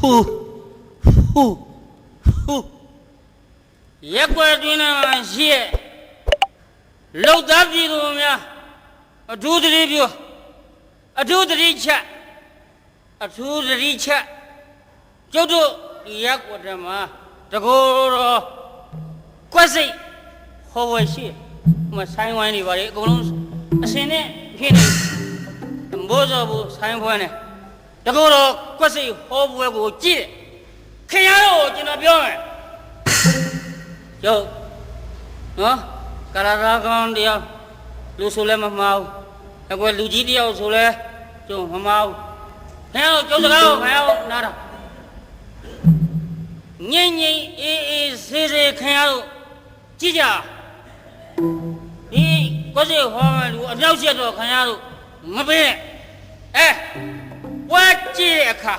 ဟိုဟိုဟိုရက်ွက်တွင်မှာရှိရဲ့လောက်သားပြည်သူများအထူးသတိပြုအထူးသတိချက်အထူးသတိချက်ကျုပ်တို့ရက်ွက်တမှာတကောတော့ကွက်စိတ်ဟောဝယ်ရှိမဆိုင်ဝိုင်းနေပါလေအကုန်လုံးအစင်နဲ့ဖြစ်နေမိုးစောဘူးဆိုင်ဖွင့်နေ တကောတော့ကွက်စိတ်ဟောပွဲကိုကြည့်ခင်ဗျားတို့ကျွန်တော်ပြောမယ်ကျုပ်နော်ကာရာဂကောင်တယောက်လူဆိုလဲမမှားဘူးအကွယ်လူကြီးတယောက်ဆိုလဲကျုံမမှားဘူးခင်ဗျားတို့ကျုပ်စကားကိုခင်ဗျားတို့နားတော့ငိမ့်ငိမ့်အေးအေးဆေးဆေးခင်ဗျားတို့ကြည့်ကြဒီကိုယ်စီဟောမယ်လူအပြောက်ချက်တော့ခင်ဗျားတို့မပေးနဲ့အဲ ပွဲကြည့်တဲ့အခါ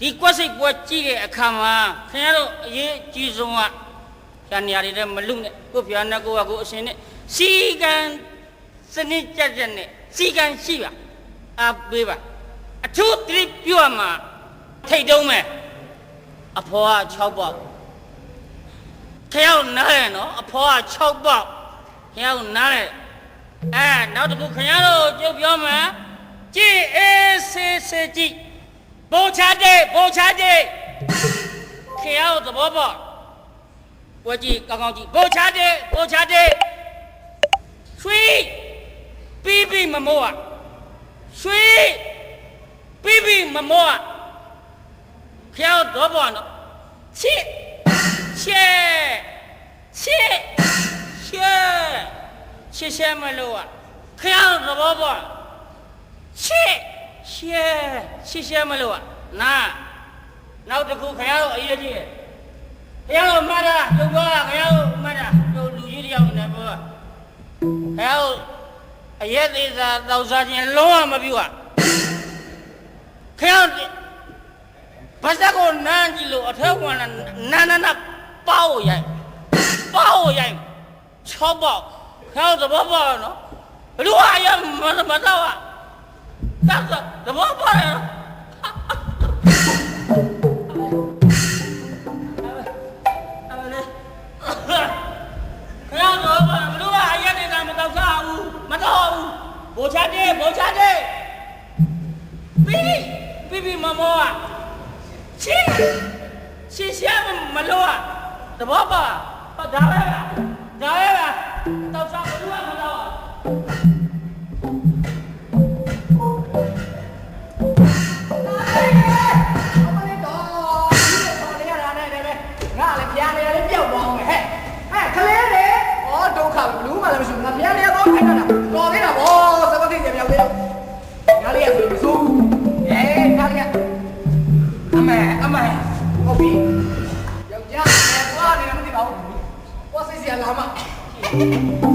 ဒီကွက်စိတ်ပွဲကြည့်တဲ့အခါမှာခင်ဗျားတို့အရေးအကြီးဆုံးကကျန်နေရာတွေလည်းမလုံနဲ့ကိုယ်ဖျားနဲ့ကိုယ်ကကိုယ်အရှင်နဲ့စီကံစနစ်ကြက်ကြက်နဲ့စီကံရှိပါအပေးပါအထူးတိပြုတ်မှာထိတ်တုံးမယ်အဖေါ်က6ပေါက်ခရောက်နားရနော်အဖေါ်က6ပေါက်ခရောက်နားရအဲနောက်တစ်ခုခင်ဗျားတို့ကြုတ်ပြောမယ် gacc 波恰鸡波恰鸡 kl 怎么办国际杠刚滴波恰鸡波恰鸡谁 baby memo 啊。水 baby memo 啊。kl 怎么办呢？切七七七七千路啊？kl 怎么办 ချစ်ချဲချစ်ချဲမလို့อ่ะဖျောက်တော့ဘောချစ်ချဲချစ်ချဲမလို့อ่ะနာနောက်တစ်ခုခရတို့အရေးကြီးတယ် ဘုရားကိုမှတ်တာကျုပ်ပြောတာဘုရားကိုမှတ်တာကျုပ်လူကြီးတယောက်နဲ့ပြောတာဘုရားကိုအရက်သေးစာတောက်စားခြင်းလုံးဝမပြုတ်ခရဘာစက်ကိုနမ်းကြည့်လို့အထက်ဝင်လာနာနာနာပေါက်ရိုက်ပေါက်ရိုက်ချောပေါက်ခရသဘောပေါက်နော်ဘလူအရမမတော့อ่ะ တက်သဘောပေါက်နော် ခရတော့ဘာမလို့အရက်နေတာမတော့စားဘူးမတော့ဘူးဘိုချတဲ့ဘိုချတဲ့ပြီးပြီးပြီးမမောอ่ะရှင်းရှင်းရှင်းမလို့อ่ะတဘောပါဟောဒါပဲလားဒါပဲလားတော့စားဘလို့မတော့ Thank you.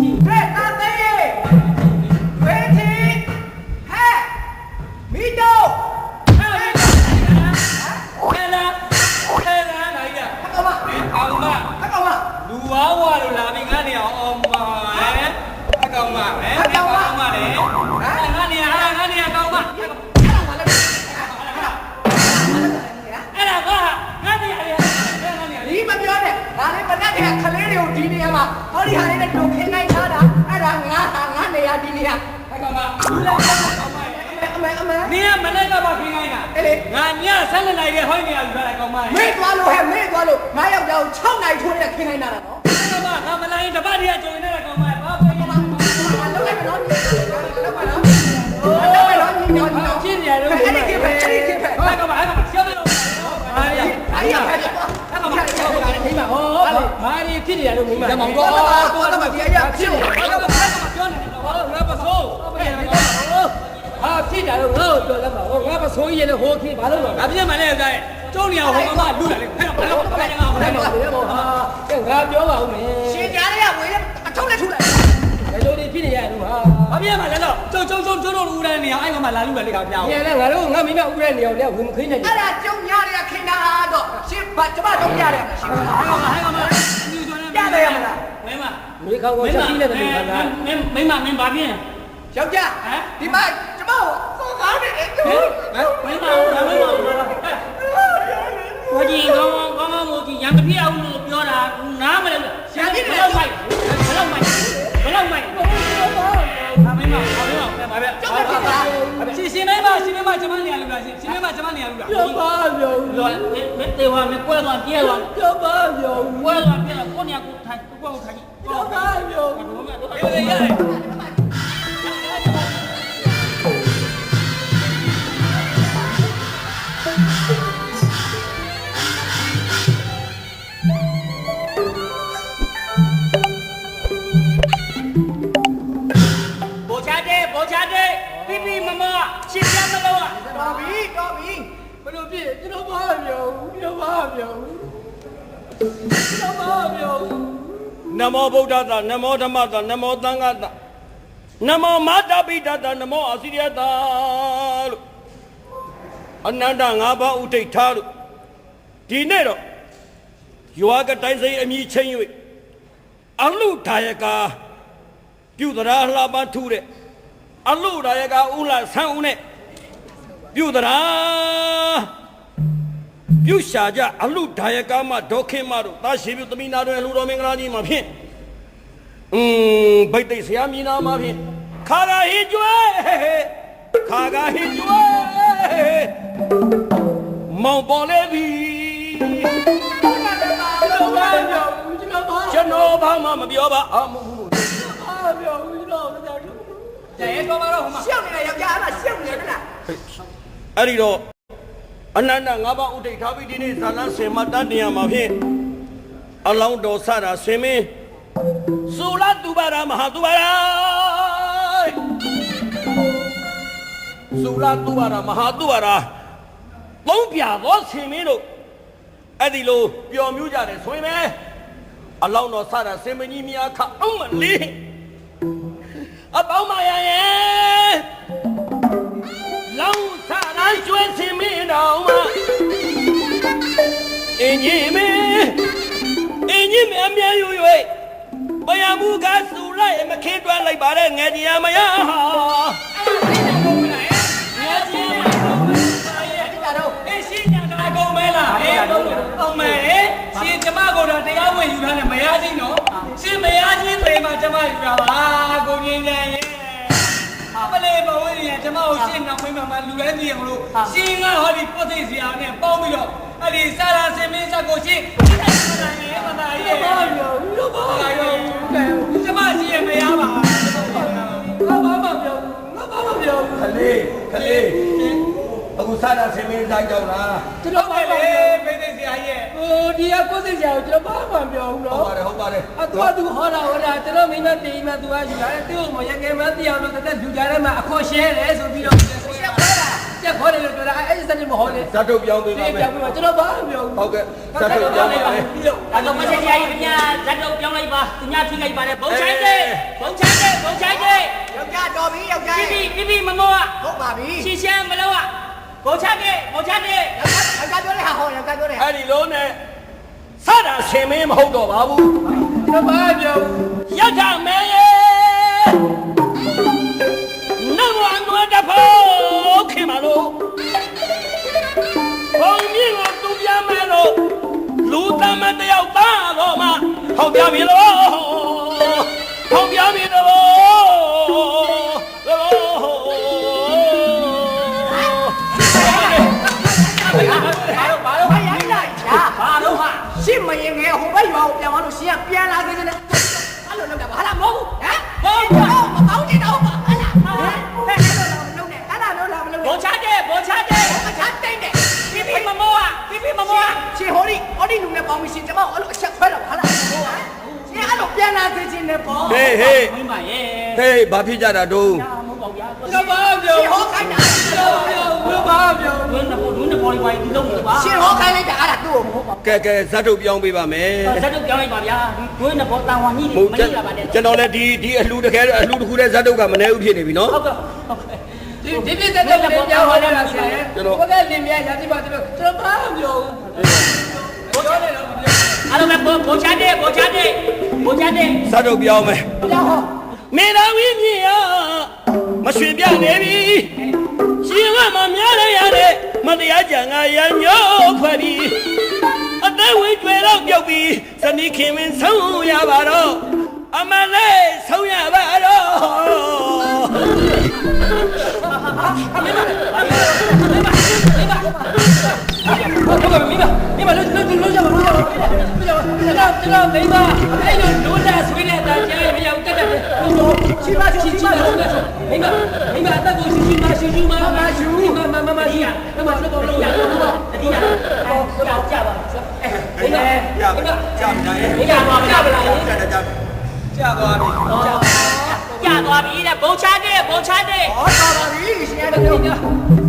ဟောဒီဟာလေးနဲ့ဒုခင်းနိုင်ထားတာအဲ့ဒါငါဟာငါနေရာဒီနေရာအကောင်မလူလာကောင်မအမေအမေနေရမနေ့ကပါခင်းခိုင်းတာငါညဆက်လက်လိုက်တဲ့ဟောင်းနေရပြီလားကောင်မမေ့သွားလို့ဟဲ့မေ့သွားလို့ငါယောက်ျားကို6နိုင်ထိုးနေတဲ့ခင်းနိုင်တာနော်ကောင်မငါမလိုက်တပတ်တည်းကြုံနေတဲ့ကောင်မဘာပဲရငါလုံးလိုက်မလို့လုံးပါနော်လုံးပါနော်ညီညီညီဖြစ်နေရတယ်အဲ့ဒီကိပဲအဲ့ဒီကိပဲဟောကောင်မဟောကောင်မရှောင်းလို့ဟာရအဲ့ဒီဟဲ့အဲ့ကောင်မဟောကောင် မနေမှာဟောဘာရီဖြစ်နေရလို့မိမရမောင်တော့တော့တော့ဒီအရာဖြစ်နေဘာလို့ဘာလို့ပြောနေလဲဘာလို့ငါပစိုးဟာဖြစ်တယ်လို့ငါ့ကိုပြောလက်ပါဟောငါပစိုးကြီးလည်းဟိုခင်းဘာလို့လဲငါပြည့်မှလည်းအဲကျုံနေအောင်ဟိုကမှလူလာလေဟဲ့ဘာလို့ဘာလဲငါဟိုထဲမှာဟာကဲငါပြောပါဦးမယ်ရှင်ကြားရဝေးအထုံးနဲ့ထုလိုက်ဘယ်လိုဒီဖြစ်နေရလို့ဟာဘာပြည့်မှလည်းတော့ကျုံကျုံကျုံကျုံတို့လူရတဲ့နေအောင်အဲ့ကောင်မှလာလူပဲလေကောင်ပြောင်းညနေငါတို့ငါမိမဥရဲနေအောင်လည်းဝင်ခင်းနေတယ်အဲ့ဒါကျုံညာရခင်းတာတော့ရှင် ဘာကျမတော့ရတယ်ရှင်ဟဲ့ကောင်ဟဲ့ကောင်မလူကျွမ်းနေမင်းမမိခေါင်းကိုချက်ပြီးနေတယ်ခါကမင်းမင်းမမင်းဘာပြင်းယောက်ျားဒီမှာကျမကိုစောကားနေတယ်သူမင်းမဘာမင်းမဘာကြီးကောင်းကောင်းကောင်းမို့ကြီးရံတပြည့်အောင်လို့ပြောတာနားမလဲရှင်ဘယ်လောက်မိုက်ဘယ်လောက်မိုက်ဘယ်လောက်မိုက်ဟာမင်းမဟာမင်းမဘာပဲကျောက်တက်ပါ ရှင်ရှင်မဲမရှင်မဲမကျမနေရလို့လားရှင်ရှင်မဲမကျမနေရလို့လားပြောပါပြောလောမင်းတေဝါမကွဲသွားပြဲသွားပြောပါပြောကွဲသွားပြဲသွားကိုနေကိုထိုင်ကိုကိုထိုင်ပြောပါပြောဘာလို့မလဲတော့ရတယ် တော်ပြီတော်ပြီဘယ်လိုဖြစ်ကျွန်တော်ပါပြောပြောပါပြောပြောပါပြောနမောဗုဒ္ဓသာနမောဓမ္မသာနမောသံဃာသာနမောမာတာပိတသာနမောအစိရတာလို့အနန္တ၅ပါးဥထိတ်ထားလို့ဒီနေ့တော့ယောဂတိုင်းစိန်အမိချင်း၍အလုဒါယကာပြုသရာလှပန်းထူတဲ့အလုဒါယကာဥလာဆန်းဦးနဲ့ ပြုသရာပြုရှာကြအလုဒါယကာမဒေါခင်မတို့တာရှိပြုသမီးနာတို့ရဲ့လူတော်မင်္ဂလာကြီးမှာဖြင့်อืมဗိတ်သိက်ဆရာမြင်နာမှာဖြင့်ခါကဟိကျွဲခါကဟိကျွဲမောင်ပေါ်လေပြီပြောပါပြောကျွန်တော်ပါကျွန်တော်ဘာမှမပြောပါအာမဟုတ်ဘူးပါပြောကျွန်တော်မသိဘူးရဲတော့မတော့ဟိုမှာရှောက်နေယောက်ျားအဲ့ဒါရှောက်နေတယ်လား အဲ့ဒီတော့အနန္တငါးပါးဥဒိဋ္ဌာပိဒီနေ့ဇာလန်းစင်မတတ်တရားမှာဖြင့်အလောင်းတော်ဆတာဆင်မင်းသုလတုပါရမဟာတုပါရသုလတုပါရမဟာတုပါရသုံးပြသောဆင်မင်းတို့အဲ့ဒီလိုပျော်မြူးကြတယ်ဆိုရင်ပဲအလောင်းတော်ဆတာဆင်မကြီးများခအောင်မလေးအပေါင်းမရရဲ့လောင်းဆ တာကျွဲဆင်မင်းတော်မှာအင်းကြီးမင်းအင်းကြီးမင်းအမြဲယူ၍ဘယမှုကဆူလိုက်မခင်းတွန်းလိုက်ပါတဲ့ငယ်ကြီးမရဟာရဲကြီးရဲတော့အေးရှင်းညာတော့အကုန်မဲလားအေးအောင်မဲရှင်ကျမကိုတော့တရားဝင်ယူထားတယ်မရချင်းနော်ရှင်မရချင်းတွေမှာကျမယူတာပါကိုကြီးနေရဲ့ ပလေဘဝရကျမကိုရှင်းနောက်မိမမလူလဲနေရမလို့ရှင်းကဟောဒီပုတ်သိစရာနဲ့ပေါင်းပြီးတော့အဲ့ဒီစာရာစင်မင်းဆက်ကိုရှင်းမတာရဲ့မတာရဲ့ပါပြောပြောပါဘာရောကျမရှင်းရမရပါငါဘာမှပြောငါဘာမှပြောခလေးခလေးအခုဆတာဆင်မင်းတိုင်းကြောက်လားကျွန်ဟုတော်တ် ပါကဲ့ပြောလေပိသိစရာရဲ့ဟိုဒီကကိုယ်စိတ်ကြောင်ကျွန်တော်ဘာမှပြောဘူးဟုတ်နော်ပါတယ်ဟုတ်ပါတယ်အတူအတူဟောတာဟောတာကျွန်တော်မိမတေးမှသူကယူလာတယ်သူ့ကိုရကဲမတရားလို့တက်လူကြထဲမှာအခေါ်ရှဲတယ်ဆိုပြီးတော့ရှောက်ခွဲတာချက်ခေါ်တယ်လို့ပြောတာအဲ့ဒီစက်နေမဟောလေဇတ်ထုတ်ပြောင်းပေးပါဒီမယ်ပြောပြပါကျွန်တော်ဘာမှပြောဘူးဟုတ်ကဲ့ဇတ်ထုတ်ပြောင်းပေးပါမယ်ဒါတော့မဆက်ကြရင်ညာဇတ်တော့ပြောင်းလိုက်ပါသူများထိလိုက်ပါတယ်ဘုံချိုင်းတဲ့ဘုံချိုင်းတဲ့ဘုံချိုင်းတဲ့ယောက်ျားတော်ပြီယောက်ျားပြရဲ့ပြပြပြမမောကဟုတ်ပါပြီရှင်းရှင်းမလို့ ကဘုံချတဲ့ဘုံချတဲ့ယောက်ျားပြောတဲ့ဟာဟောယောက်ျားပြောတဲ့ဟာအဲ့ဒီလုံးနဲ့ဆတာဆင်မင်းမဟုတ်တော့ပါဘူးကျွန်တော်ဘာပြောယထာမဲရဲ့နမအနွယ်တဖို့ခင်မလို့ဘုံမြင့်ကိုသူပြမဲလို့လူသမတယောက်သားတော့မှဟောက်ပြပြီလို့ ရွာကိုပြန်သွားလို့ရှင်းကပြန်လာခဲ့တယ်အဲ့လိုလုပ်တာဘာလားမဟုတ်ဘူးဟမ်ဟုတ်မပေါင်းနေတော့ပါဟလားဟဲ့အဲ့လိုလာမလုပ်နဲ့အဲ့ဒါလို့လာမလုပ်ဘုံနဲ့ချတဲ့ဘုံချတဲ့မချတိတ်တယ်ပြပြမမောကပြပြမမောကရှင်ဟိုဒီဟိုဒီလူနဲ့ပေါင်းပြီးရှင်ကျမအဲ့လိုအချက်ခွဲတော့ဟာလားရှင်အဲ့လိုပြန်လာခဲ့ခြင်းနဲ့ပေါ့ဟေးဟေးမိမရဲ့ဟေးဘာဖြစ်ကြတာတုံးမဟုတ်ပါဗျာကျွန်တော်ဘာပြောရှင်ဟောခိုင်းတာကျွ န်တော်ဘာပြောဝင်းနဘောဝင်းနဘောလေးပါဒီလုံးလို့ပါရှင်ဟောခိုင်းလိုက်တာအဲ့ဒါသူ့ကိုမဟုတ်ပါကဲကဲဇတ်ထုတ်ပြောင်းပေးပါမယ်ဇတ်တော့ပြောင်းလိုက်ပါဗျာဝင်းနဘောတန်ဝါကြီးဟုတ်မကျွန်ကြီးလာပါနဲ့ကျွန်တော်လည်းဒီဒီအလှူတကယ်အလှူတစ်ခုတည်းဇတ်ထုတ်ကမနေဘူးဖြစ်နေပြီနော်ဟုတ်ကဲ့ဟုတ်ကဲ့ဒီဒီပြတဲ့တဲ့ပြောင်းဟောတာဆရာဘုရားလင်မြရာတိပါကျွန်တော်ကျွန်တော်ဘာမှပြောဘူးပြောတယ်တော့ပြောအားလုံးပဲဘုံချတဲ့ဘုံချတဲ့ဘုံချတဲ့ဇတ်ထုတ်ပြောင်းမယ်ပြောင်းဟောမေတော်ဝင်းမြင့်ရမရွှေပြနေပြီရှင်က မများရရတဲ့မတရားကြံငါရညို့ဖွဲ့ပြီအသက်သက်ဝင်ကျွယ်တော့ပြုတ်ပြီးဇနီးခင်ဝင်ဆုံးရပါတော့အမလေးဆုံးရပါတော့ဟုတ်ကဲ့မိမမိမလို့လို့လို့ကြပါလို့ကြပါလို့ကြပါကျွန်တော်မိမအဲ့လိုလို့လာဆွေးနေတာကြားရမရဘူးတက်တက်လို့ ချီပါချီချီပါလို့မိမမိမအသက်ကိုချီချီပါရှူရှူမမရှူမမမမရှိရမမလို့တော့လို့ရတော့တတိယအော်ကြောက်ကြပါမိမမိမကြောက်ကြတယ်မိမပါကြပါလားကြာသွားပြီကြသွားပြီတဲ့ဘုံချတဲ့ဘုံချတဲ့ဟောတော်ပါပြီရှင်ရတဲ့ပြုတ်က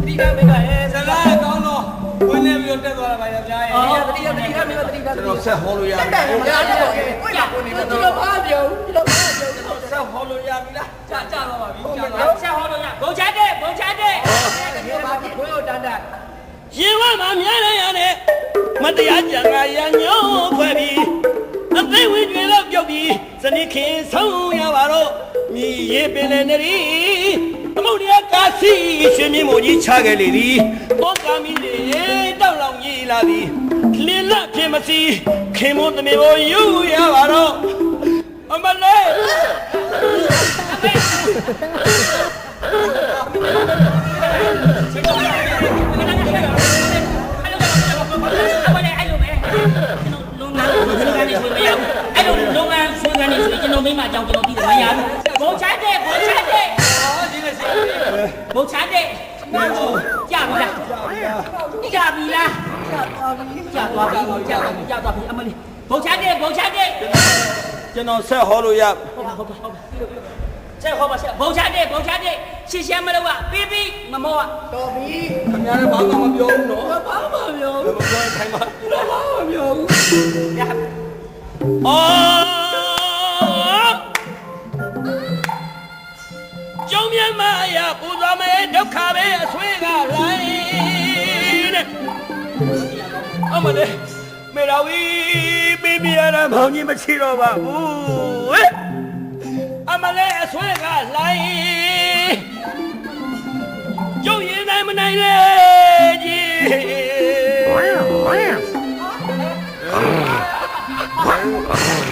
ဒီကမိမအဲစကားကောင်းတော့ဝင်နေပြီးတော့တက်သွားတာပါရပြားရဲ့အော်တတိယတတိယမိမတတိယကျွန်တော်ဆက်ဟောလို့ရတက်တယ်မရတော့ဘူးကိုရကိုနေကျွန်တော့တော်ဘာပြောကျွန်တော်ဘာပြော ဆက်ဟောလို့ရပြီလားကြာကြာတော့ပါပြီကြာဘုံဆက်ဟောလို့ရဘုံချတဲ့ဘုံချတဲ့ဒီဘာဖြစ်ခွေးတန်းတန်းရင်ဝမှာများနေရတဲ့မတရားကြံကရညောဖွဲ့ပြီးအသိဝင်ကျွယ်တော့ပြုတ်ပြီးဇနီးခင်ဆုံးရပါတော့မြည်ရေးပင်လေနေရီအမုတ်ရကာစီရွှေမြင့်မို့ကြီးချခဲ့လေသည်ဘောကမီလေတောက်လောင်ကြီးလာသည်လင်းလက်ဖြစ်မစီခင်မို့တမေကိုယူရပါတော့ အမလေးအမလေးအဲ့လိုပဲလုံငန်းလုံငန်းနေဆိုမရဘူးအဲ့လိုလုံငန်းဆွေးကနေဆိုကျွန်တော်မိမအကြောင်းကျွန်တော်သိတယ်မရဘူးဘုံချတဲ့ဘုံချတဲ့ဟောဒီနေ့စီဘုံချတဲ့ကြပြီလားကြပြီလားကြသွားပြီကြသွားပြီကြသွားပြီအမလေးဘုံချတဲ့ဘုံချတဲ့ ကျွန်တော်ဆက်ဟောလို့ရဟုတ်ပါဟုတ်ပါဟုတ်ပါဆက်ဟောပါဆက်ဘုံချတဲ့ဘုံချတဲ့ရှင်းရှင်းမလို့ကပြီးပြီးမမောကတော်ပြီခင်ဗျားလည်းဘာမှမပြောဘူးနော်ဘာမှမပြောဘယ်မပြောခိုင်းပါဘာမှမပြောဘူးအော်ကျုံမြမရပူဇော်မဲဒုက္ခပဲအဆွေးကလိုင်းတဲ့အမလေး မေရာဝီပြပြရတာမောင်ကြီးမရှိတော့ပါဘူးဟဲ့အမလေးအဆွေးကလိုင်းကျုံရင်နိုင်မနိုင်လေကြီးအ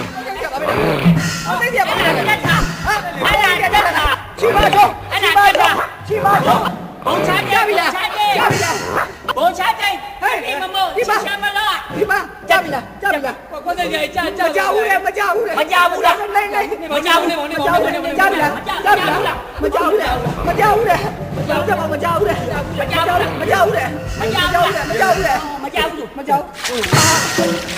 ကြောက်ဘူးလေမကြောက်ဘူးလားနေနေမကြောက်ဘူးလေမောင်နေမောင်နေမောင်နေကြပြီလားကြပြီလားမကြောက်ဘူးလေမကြောက်ဘူးလေမကြောက်ဘူးမကြောက်ဘူးလေမကြောက်ဘူးမကြောက်ဘူးလေမကြောက်ဘူးမကြောက်ဘူးလေမကြောက်ဘူးမကြောက်